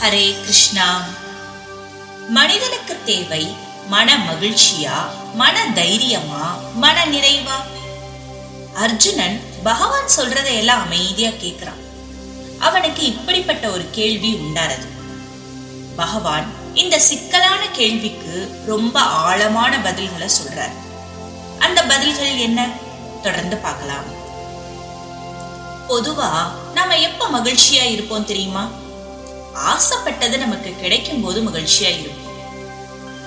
ஹரே கிருஷ்ணா. மனிதனுக்கு தேவை மன மகிழ்ச்சியா மன தைரியமா மன நிறைவா? அர்ஜுனன் பகவான் சொல்றதை எல்லாம் அமைதியா கேக்குறான். அவனுக்கு இப்படிப்பட்ட ஒரு கேள்வி உண்டாரது பகவான் இந்த சிக்கலான கேள்விக்கு ரொம்ப ஆழமான பதில்களை சொல்றார். அந்த பதில்கள் என்ன? தொடர்ந்து பார்க்கலாம். பொதுவா நாம எப்ப மகிழ்ச்சியா இருப்போம் தெரியுமா? ஆசைப்பட்டது நமக்கு கிடைக்கும் போது மகிழ்ச்சியா இருக்கும்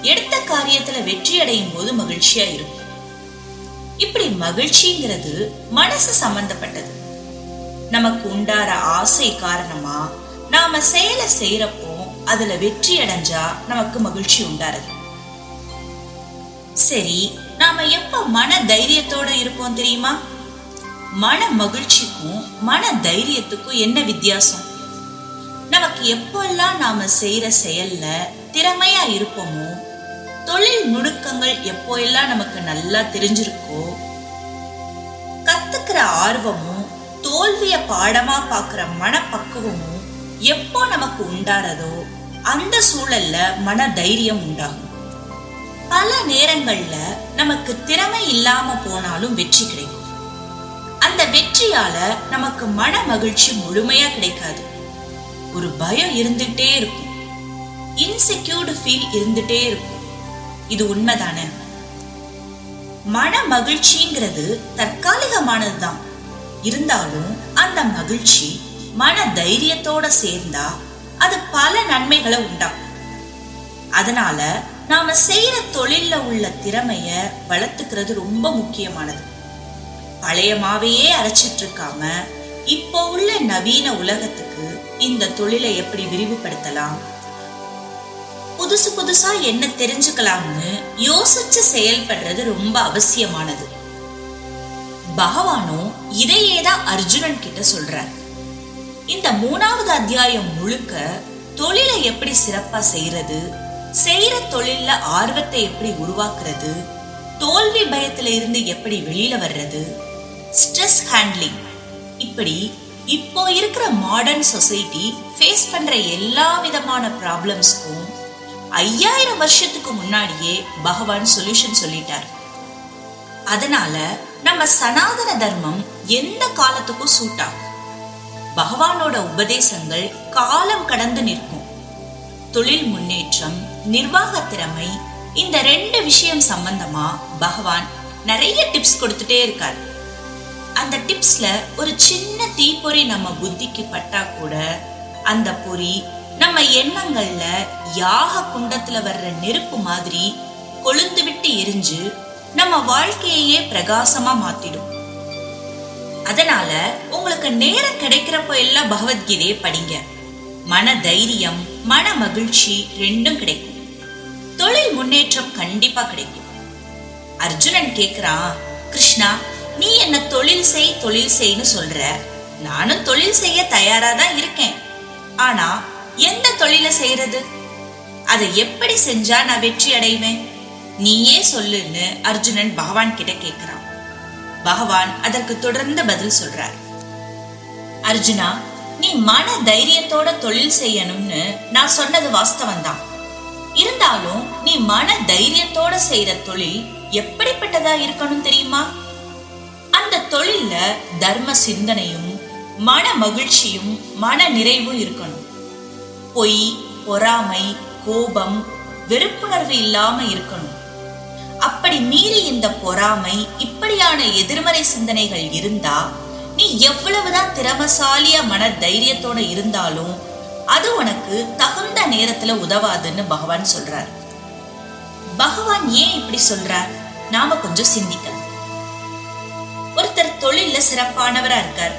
எடுத்த காரியத்துல வெற்றி அடையும் போது மகிழ்ச்சியா இருக்கும் இப்படி மகிழ்ச்சிங்கிறது மனசு சம்பந்தப்பட்டது. நமக்கு உண்டார ஆசை காரணமா நாம செயலை செய்யறப்போ அதுல வெற்றி அடைஞ்சா நமக்கு மகிழ்ச்சி உண்டாருது சரி நாம எப்ப மன தைரியத்தோட இருப்போம் தெரியுமா? மன மகிழ்ச்சிக்கும் மன தைரியத்துக்கும் என்ன வித்தியாசம்? நமக்கு எப்பெல்லாம் நாம செய்யற செயல்ல திறமையா இருப்போமோ தொழில் நுணுக்கங்கள் எப்போ எல்லாம் நமக்கு நல்லா தெரிஞ்சிருக்கோ கத்துக்கிற ஆர்வமும் தோல்விய பாடமா பாக்குற மனப்பக்குவமும் எப்போ நமக்கு உண்டாரதோ அந்த சூழல்ல மன தைரியம் உண்டாகும். பல நேரங்கள்ல நமக்கு திறமை இல்லாம போனாலும் வெற்றி கிடைக்கும். அந்த வெற்றியால நமக்கு மன மகிழ்ச்சி முழுமையா கிடைக்காது. ஒரு பயம் இருந்துட்டே இருக்கும். இன்செக்யூர்டு ஃபீல் இருந்துட்டே இருக்கும். இது உண்மைதானே? மன மகிழ்ச்சிங்கிறது தற்காலிகமானதுதான். இருந்தாலும் அந்த மகிழ்ச்சி மன தைரியத்தோட சேர்ந்தா அது பல நன்மைகளை உண்டாக்கும். அதனால நாம செய்யற தொழில்ல உள்ள திறமைய வளர்த்துக்கிறது ரொம்ப முக்கியமானது. பழைய மாவையே அரைச்சிட்டு இருக்காம இப்போ உள்ள நவீன உலகத்துக்கு இந்த தொழிலை எப்படி விரிவுபடுத்தலாம்? புதுசு புதுசா என்ன தெரிஞ்சுக்கலாம்னு யோசிச்சு செயல்படுறது ரொம்ப அவசியமானது. பகவானும் இதையே தான் அர்ஜுனன் கிட்ட சொல்றார். இந்த மூணாவது அத்தியாயம் முழுக்க தொழிலை எப்படி சிறப்பா செய்யறது செய்யற தொழில்ல ஆர்வத்தை எப்படி உருவாக்குறது தோல்வி பயத்துல இருந்து எப்படி வெளியில வர்றது ஸ்ட்ரெஸ் ஹேண்ட்லிங் இப்படி இப்போ இருக்கிற மாடர்ன் சொசைட்டி ஃபேஸ் பண்ற எல்லா விதமான ப்ராப்ளம்ஸ்க்கும் ஐயாயிரம் வருஷத்துக்கு முன்னாடியே பகவான் சொல்யூஷன் சொல்லிட்டார். அதனால நம்ம சனாதன தர்மம் எந்த காலத்துக்கும் சூட் ஆகும் பகவானோட உபதேசங்கள் காலம் கடந்து நிற்கும். தொழில் முன்னேற்றம் நிர்வாக திறமை இந்த ரெண்டு விஷயம் சம்பந்தமா பகவான் நிறைய டிப்ஸ் கொடுத்துட்டே இருக்கார். அந்த டிப்ஸ்ல ஒரு சின்ன தீப்பொறி நம்ம புத்திக்கு பட்டா கூட அந்த பொறி நம்ம எண்ணங்கள்ல யாக குண்டத்துல வர்ற நெருப்பு மாதிரி கொழுந்து விட்டு எரிஞ்சு நம்ம வாழ்க்கையே பிரகாசமா மாத்திடும். அதனால உங்களுக்கு நேரம் கிடைக்கிறப்ப எல்லாம் பகவத்கீதையை படிங்க. மன தைரியம் மன மகிழ்ச்சி ரெண்டும் கிடைக்கும். தொழில் முன்னேற்றம் கண்டிப்பா கிடைக்கும். அர்ஜுனன் கேக்குறான் கிருஷ்ணா நீ என்ன தொழில் செய் தொழில் செய்ன்னு சொல்ற. நானும் தொழில் செய்ய தயாரா தான் இருக்கேன். ஆனா எந்த தொழில செய்யறது அதை எப்படி செஞ்சா நான் வெற்றி அடைவேன்? நீயே சொல்லுன்னு அர்ஜுனன் பகவான் கிட்ட கேக்குறான். பகவான் அதற்கு தொடர்ந்து பதில் சொல்றார். அர்ஜுனா நீ மன தைரியத்தோட தொழில் செய்யணும்னு நான் சொன்னது வாஸ்தவம் தான் இருந்தாலும் நீ மன தைரியத்தோட செய்யற தொழில் எப்படிப்பட்டதா இருக்கணும் தெரியுமா? தொழில்ல தர்ம சிந்தனையும் மன மகிழ்ச்சியும் மன நிறைவும் இருக்கணும். பொய் பொறாமை கோபம் வெறுப்புணர்வு இல்லாம இருக்கணும். அப்படி மீறி இந்த பொறாமை இப்படியான எதிர்மறை சிந்தனைகள் இருந்தா நீ எவ்வளவுதான் திறமசாலிய மன தைரியத்தோட இருந்தாலும் அது உனக்கு தகுந்த நேரத்துல உதவாதுன்னு பகவான் சொல்றார். பகவான் ஏன் இப்படி சொல்றார்? நாம கொஞ்சம் சிந்திக்கலாம். தொழில்ல சிறப்பானவரா இருக்கார்.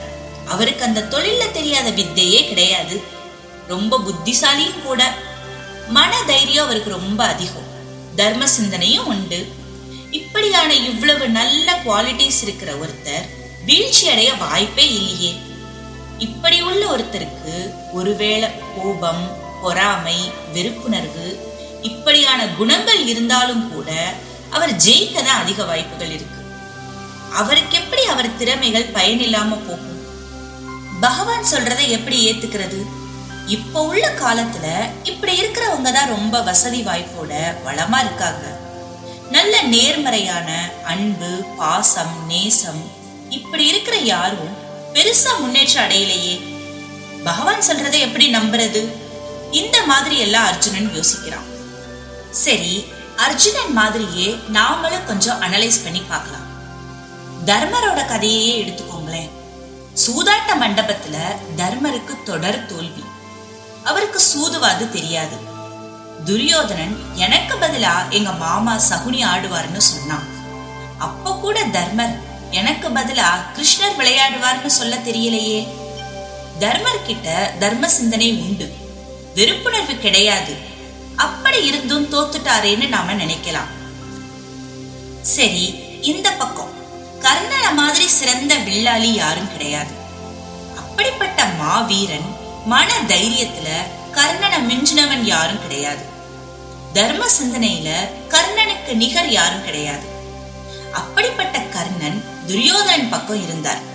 அவருக்கு அந்த தொழில்ல தெரியாத வித்தையே கிடையாது. ரொம்ப புத்திசாலியும் கூட. மன தைரியம் அவருக்கு ரொம்ப அதிகம். தர்ம சிந்தனையும் உண்டு. இப்படியான இவ்வளவு நல்ல குவாலிட்டிஸ் இருக்கிற ஒருத்தர் வீழ்ச்சி அடைய வாய்ப்பே இல்லையே. இப்படி உள்ள ஒருத்தருக்கு ஒருவேளை கோபம் பொறாமை வெறுப்புணர்வு இப்படியான குணங்கள் இருந்தாலும் கூட அவர் ஜெயிக்க தான் அதிக வாய்ப்புகள் இருக்கு. அவருக்கு எப்படி அவர் திறமைகள் பயனில்லாம போகும்? பகவான் சொல்றதை எப்படி ஏத்துக்கிறது? இப்ப உள்ள காலத்துல இப்படி இருக்கிறவங்க தான் ரொம்ப வசதி வாய்ப்போட வளமா இருக்காங்க. நல்ல நேர்மறையான அன்பு பாசம் நேசம் இப்படி இருக்கிற யாரும் பெருசா முன்னேற்றம் அடையலையே. பகவான் சொல்றதை எப்படி நம்புறது? இந்த மாதிரி எல்லாம் அர்ஜுனன் யோசிக்கிறான். சரி அர்ஜுனன் மாதிரியே நாமளும் கொஞ்சம் அனலைஸ் பண்ணி பார்க்கலாம். தர்மரோட கதையையே எடுத்துக்கோங்களேன். சூதாட்ட மண்டபத்துல தர்மருக்கு தொடர் தோல்வி. அவருக்கு சூதுவாது தெரியாது. துரியோதனன் எனக்கு பதிலா எங்க மாமா சகுனி ஆடுவார்னு சொன்னான். அப்ப கூட தர்மர் எனக்கு பதிலா கிருஷ்ணர் விளையாடுவார்னு சொல்ல தெரியலையே. தர்மர் கிட்ட தர்ம சிந்தனை உண்டு. வெறுப்புணர்வு கிடையாது. அப்படி இருந்தும் தோத்துட்டாரேன்னு நாம நினைக்கலாம். சரி இந்த பக்கம். கர்ணன மாதிரி சிறந்த வில்லாளி யாரும் கிடையாது. அப்படிப்பட்ட மாவீரன் மன தைரியத்துல கர்ணனை மிஞ்சினவன் யாரும் கிடையாது. தர்ம சிந்தனையில கர்ணனுக்கு நிகர் யாரும் கிடையாது. அப்படிப்பட்ட கர்ணன் துரியோதனன் பக்கம் இருந்தார்.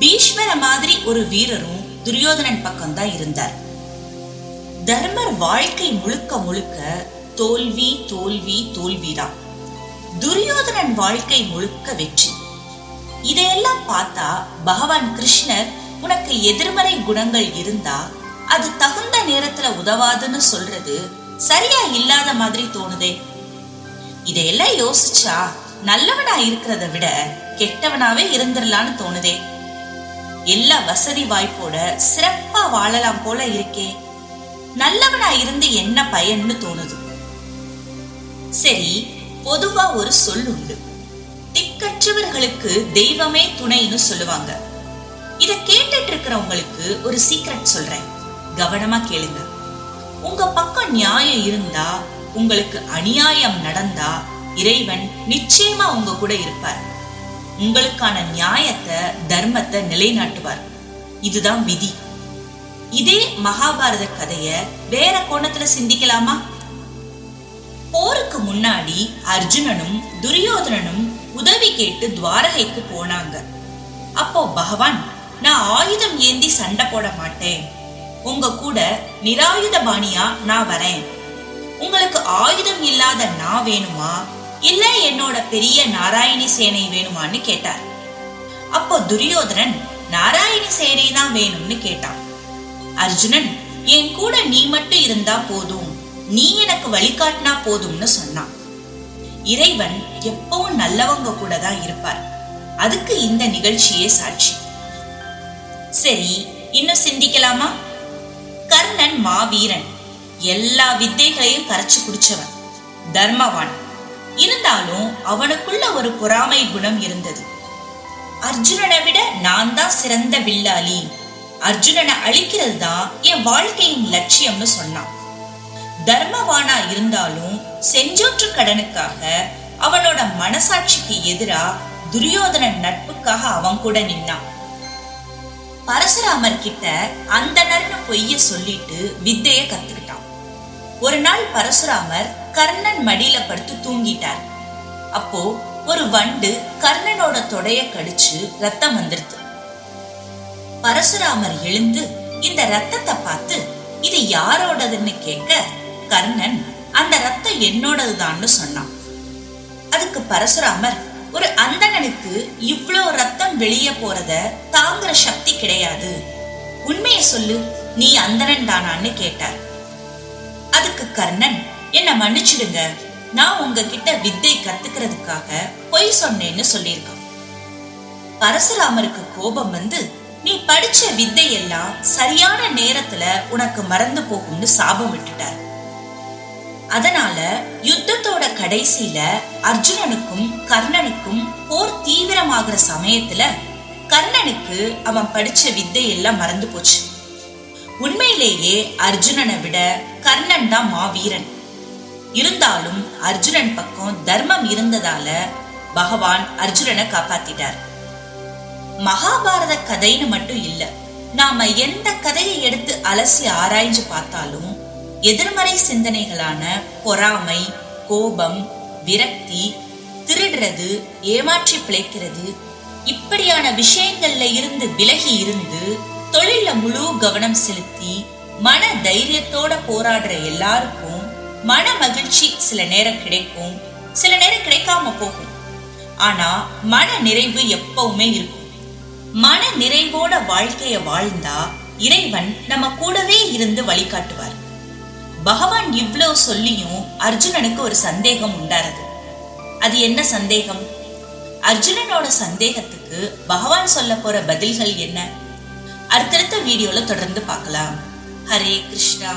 பீஷ்மர மாதிரி ஒரு வீரரும் துரியோதனன் பக்கம் தான் இருந்தார். தர்மர் வாழ்க்கை முழுக்க முழுக்க தோல்வி தோல்வி தோல்விதான். துரியோதனன் வாழ்க்கை முழுக்க வெற்றி. இதையெல்லாம் பார்த்தா பகவான் கிருஷ்ணர் உனக்கு எதிர்மறை குணங்கள் இருந்தா அது தகுந்த நேரத்துல உதவாதுன்னு சொல்றது சரியா இல்லாத மாதிரி தோணுதே. இதையெல்லாம் யோசிச்சா நல்லவனா இருக்கிறத விட கெட்டவனாவே இருந்துடலான்னு தோணுதே. எல்லா வசதி வாய்ப்போட சிறப்பா வாழலாம் போல இருக்கே. நல்லவனா இருந்து என்ன பயன்னு தோணுது. சரி பொதுவா ஒரு சொல் உண்டு. திக்கற்றவர்களுக்கு தெய்வமே துணைன்னு சொல்லுவாங்க. இத கேட்டுட்டு இருக்கிறவங்களுக்கு ஒரு சீக்ரெட் சொல்றேன். கவனமா கேளுங்க. உங்க பக்கம் நியாயம் இருந்தா உங்களுக்கு அநியாயம் நடந்தா இறைவன் நிச்சயமா உங்க கூட இருப்பார். உங்களுக்கான நியாயத்தை தர்மத்தை நிலைநாட்டுவார். இதுதான் விதி. இதே மகாபாரத கதைய வேற கோணத்துல சிந்திக்கலாமா? போருக்கு முன்னாடி அர்ஜுனனும் துரியோதனனும் உதவி கேட்டு துவாரகைக்கு போனாங்க. அப்போ பகவான் நான் ஆயுதம் ஏந்தி சண்டை போட மாட்டேன். உங்க கூட நிராயுத பாணியா நான் வரேன். உங்களுக்கு ஆயுதம் இல்லாத நான் வேணுமா? இல்ல என்னோட பெரிய நாராயணி சேனை வேணுமான்னு கேட்டார். அப்போ துரியோதனன் நாராயணி சேனை தான் வேணும்னு கேட்டான். அர்ஜுனன் என் கூட நீ மட்டும் இருந்தா போதும். நீ எனக்கு வழிகாட்டினா போதும்னு சொன்னான். இறைவன் எப்பவும் நல்லவங்க கூட தான் இருப்பார். அதுக்கு இந்த நிகழ்ச்சியே சாட்சி. சரி இன்னும் சிந்திக்கலாமா? கர்ணன் மாவீரன் எல்லா வித்தைகளையும் கரைச்சு குடிச்சவன் தர்மவான். இருந்தாலும் அவனுக்குள்ள ஒரு பொறாமை குணம் இருந்தது. அர்ஜுனனை விட நான் தான் சிறந்த வில்லாளி. அர்ஜுனனை அழிக்கிறது தான் என் வாழ்க்கையின் லட்சியம்னு சொன்னான். தர்மவானா இருந்தாலும் செஞ்சோற்று கடனுக்காக அவனோட மனசாட்சிக்கு எதிரா துரியோதனன் நட்புக்காக அவன் கூட நின்னான். பரசுராமர் கிட்ட அந்தனர்னு பொய்ய சொல்லிட்டு வித்தைய கத்துக்கிட்டான். ஒரு நாள் பரசுராமர் கர்ணன் மடியில படுத்து தூங்கிட்டார். அப்போ ஒரு வண்டு கர்ணனோட தொடைய கடிச்சு ரத்தம் வந்துருது பரசுராமர் எழுந்து இந்த ரத்தத்தை பார்த்து இது யாரோடதுன்னு கேட்க கர்ணன் அந்த ரத்தம் என்னோடதுதான்னு சொன்னான். அதுக்கு பரசுராமர் ஒரு அந்தணனுக்கு இவ்வளோ ரத்தம் வெளியே போறத தாங்குற சக்தி கிடையாது. உண்மையை சொல்லு நீ அந்தணன் தானான்னு கேட்டார். அதுக்கு கர்ணன் என்ன மன்னிச்சிடுங்க நான் உங்ககிட்ட வித்தை கத்துக்கிறதுக்காக பொய் சொன்னேன்னு சொல்லியிருக்கான். பரசுராமருக்கு கோபம் வந்து நீ படிச்ச வித்தை எல்லாம் சரியான நேரத்துல உனக்கு மறந்து போகும்னு சாபம் விட்டுட்டார். அதனால யுத்தத்தோட கடைசியில அர்ஜுனனுக்கும் கர்ணனுக்கும் போர் தீவிரமாகிற சமயத்துல கர்ணனுக்கு அவன் படிச்ச வித்தை எல்லாம் மறந்து போச்சு. உண்மையிலேயே அர்ஜுனனை விட கர்ணன் தான் மாவீரன். இருந்தாலும் அர்ஜுனன் பக்கம் தர்மம் இருந்ததால பகவான் அர்ஜுனனை காப்பாத்திட்டார். மகாபாரத கதைன்னு மட்டும் இல்ல நாம எந்த கதையை எடுத்து அலசி ஆராய்ஞ்சு பார்த்தாலும் எதிர்மறை சிந்தனைகளான பொறாமை கோபம் விரக்தி திருடுறது ஏமாற்றி பிழைக்கிறது இப்படியான விஷயங்கள்ல இருந்து விலகி இருந்து தொழில முழு கவனம் செலுத்தி மன தைரியத்தோட போராடுற எல்லாருக்கும் மன மகிழ்ச்சி சில நேரம் கிடைக்கும் சில நேரம் கிடைக்காம போகும். ஆனா மன நிறைவு எப்பவுமே இருக்கும். மன நிறைவோட வாழ்க்கைய வாழ்ந்தா இறைவன் நம்ம கூடவே இருந்து வழிகாட்டுவார். பகவான் இவ்வளவு சொல்லியும் அர்ஜுனனுக்கு ஒரு சந்தேகம் உண்டாரது அது என்ன சந்தேகம்? அர்ஜுனனோட சந்தேகத்துக்கு பகவான் சொல்ல போற பதில்கள் என்ன? அடுத்தடுத்த வீடியோல தொடர்ந்து பார்க்கலாம். ஹரே கிருஷ்ணா.